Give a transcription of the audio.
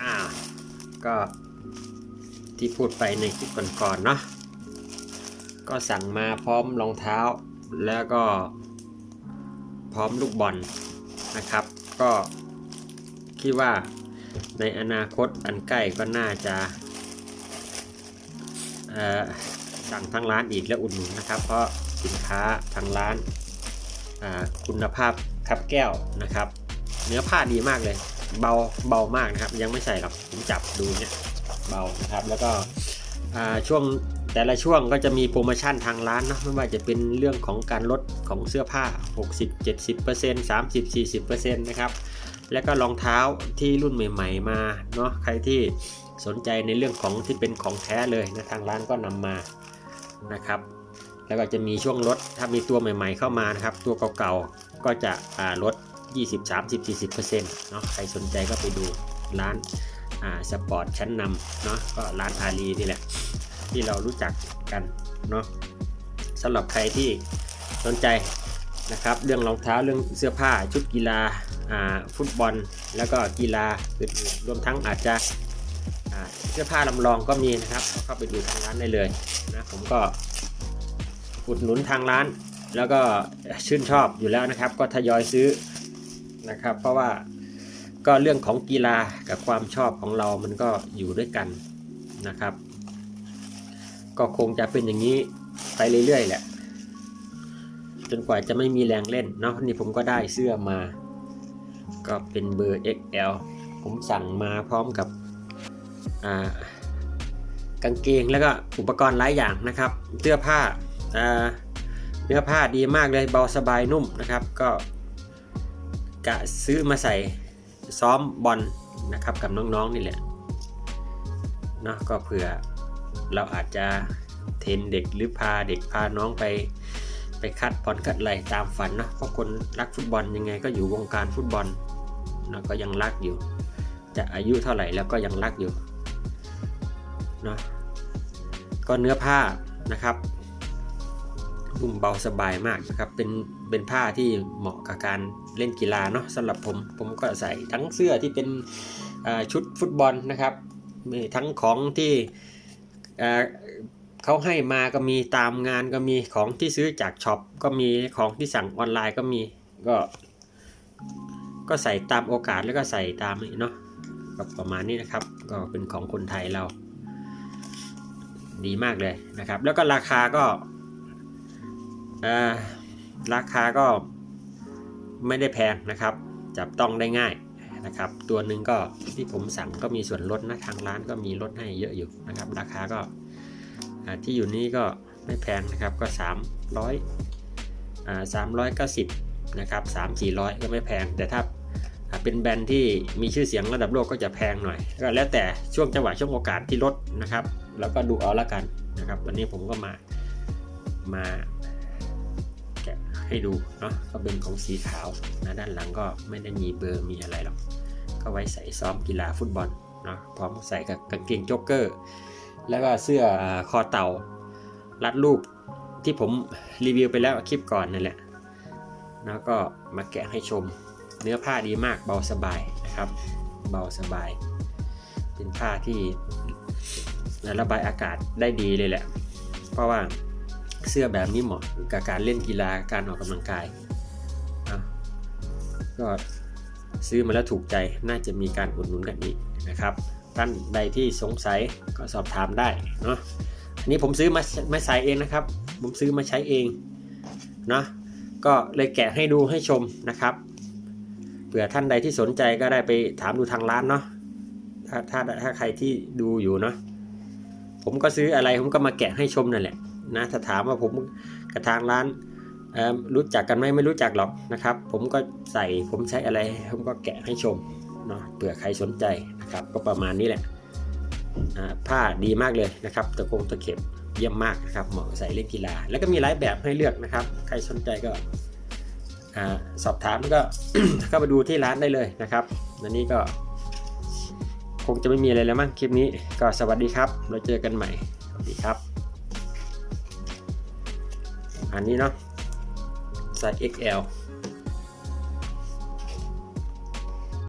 อ่า ก็ที่พูดไปในคลิปก่อนๆเนาะก็สั่งมาพร้อมรองเท้า แล้วก็พร้อมลูกบอลนะครับ ก็คิดว่าในอนาคตอันใกล้ก็น่าจะสั่งทางร้านอีกและอุดหนุนนะครับ เพราะสินค้าทางร้านคุณภาพครับแก้วนะครับ เนื้อผ้าดีมากเลย เบาเบามากนะครับ ยังไม่ใส่หรอกผมจับดูเนี่ยเบานะครับแล้วก็ช่วงแต่ละช่วงก็จะมีโปรโมชั่นทางร้านเนาะไม่ว่าจะเป็นเรื่องของการลดของเสื้อผ้า 60 70% 30 40%นะครับแล้วก็รองเท้าที่รุ่นใหม่ ๆ มาเนาะใครที่สนใจในเรื่องของที่เป็นของแท้เลยนะทางร้านก็นำมานะครับ แล้วก็จะมีช่วงลดถ้ามีตัวใหม่ ๆ เข้ามานะครับ ตัวเก่าๆก็จะลด 20 30 40%เนาะใครสนใจก็ไปดูร้านอ่าสปอร์ตชั้นนำเนาะก็ร้านอาลีนี่แหละ ที่เรารู้จักกันเนาะสำหรับใครที่สนใจนะครับเรื่องรองเท้าเรื่องเสื้อผ้าชุดกีฬาอ่าฟุตบอล แล้วก็กีฬาอื่นๆรวมทั้งอาจจะอ่าเสื้อผ้าลำลองก็มีนะครับก็เข้าไปดูทางร้านได้เลยนะผมก็อุดหนุนทางร้าน แล้วก็ชื่นชอบอยู่แล้วนะครับ ก็ทยอยซื้อ นะครับ เพราะว่าก็เรื่องของกีฬากับความชอบของเรามันก็อยู่ด้วยกันนะครับ ก็คงจะเป็นอย่างนี้ไปเรื่อยๆแหละจนกว่าจะไม่มีแรงเล่นเนาะนี่ผมก็ได้เสื้อมา ก็เป็นเบอร์ XL ผมสั่งมาพร้อมกับกางเกงแล้วก็อุปกรณ์หลายอย่างนะครับ เสื้อผ้าเนื้อผ้าดีมากเลยเบาสบายนุ่มนะครับ ก็ กะซื้อมาใส่ซ้อมบอลนะครับกับน้องๆนี่แหละเนาะก็เผื่อเราอาจจะเทรนเด็กหรือพาเด็กพาน้องไปไปคัดบอลคัดอะไรตามฝันนะเพราะคนรักฟุตบอลยังไงก็อยู่วงการฟุตบอลนะก็ยังรักอยู่ จะอายุเท่าไหร่แล้วก็ยังรักอยู่เนาะก็เนื้อผ้านะครับ นุ่มเบาสบายมากนะครับ เป็นเป็นผ้าที่เหมาะกับการเล่นกีฬาเนาะสำหรับผมผมก็ใส่ทั้งเสื้อที่เป็นชุดฟุตบอลนะครับมีทั้งของที่เขาให้มาก็มีตามงานก็มีของที่ซื้อจากช็อปก็มีของที่สั่งออนไลน์ก็มีก็ก็ใส่ตามโอกาสแล้วก็ใส่ตามนี้เนาะก็ประมาณนี้นะครับ ก็เป็นของคนไทยเรา ดีมากเลยนะครับ แล้วก็ราคาก็ ราคาก็ไม่ได้แพงนะครับ จับต้องได้ง่ายนะครับ ตัวหนึ่งก็ที่ผมสั่งก็มีส่วนลดนะทางร้านก็มีลดให้เยอะอยู่นะครับ ราคาก็ที่อยู่นี้ก็ไม่แพงนะครับก็ 300อ่า390นะครับ3 400 ก็ไม่แพง แต่ถ้าเป็นแบรนด์ที่มีชื่อเสียงระดับโลกก็จะแพงหน่อยก็แล้วแต่ช่วงจังหวะช่วงโอกาสที่ลดนะครับ แล้วก็ดูเอาละกันนะครับ วันนี้ผมก็มามา ให้ดูเนาะก็เป็นของสีขาวนะด้านหลังก็ไม่ได้มีเบอร์มีอะไรหรอก ก็ไว้ใส่ซ้อมกีฬาฟุตบอลเนาะพร้อมใส่กับกางเกงโจ๊กเกอร์ แล้วก็เสื้อคอเต่า รัดรูปที่ผมรีวิวไปแล้วคลิปก่อนนั่นแหละแล้วก็มาแกะให้ชม เนื้อผ้าดีมากเบาสบายนะครับ เบาสบาย เป็นผ้าที่ระบายอากาศได้ดีเลยแหละ เพราะว่า เสื้อแบบนี้เหมาะกับการเล่นกีฬาการออกกำลังกายก็ซื้อมาแล้วถูกใจน่าจะมีการอุดหนุนกันอีกนะครับท่านใดที่สงสัยก็สอบถามได้เนาะอันนี้ผมซื้อมามาใส่เองนะครับ ผมซื้อมาใช้เองเนาะก็เลยแกะให้ดูให้ชมนะครับเผื่อท่านใดที่สนใจก็ได้ไปถามดูทางร้านเนาะถ้าถ้าถ้าใครที่ดูอยู่เนาะผมก็ซื้ออะไรผมก็มาแกะให้ชมนั่นแหละ นะถ้าถามว่าผมกับทางร้านรู้จักกันไหมไม่รู้จักหรอกนะครับ ผมก็ใส่ผมใช้อะไร ผมก็แกะให้ชมเนาะเผื่อใครสนใจนะครับ ก็ประมาณนี้แหละผ้าดีมากเลยนะครับตะกงตะเข็บเยี่ยมมากนะครับเหมาะใส่เล่นกีฬา แล้วก็มีหลายแบบให้เลือกนะครับ ใครสนใจก็อสอบถามก็เข้าไปดูที่ร้านได้เลยนะครับอันนี้ก็ คงจะไม่มีอะไรแล้วมั้งคลิปนี้ก็สวัสดีครับเราเจอกันใหม่สวัสดีครับ อันนี้เนาะไซส์ XL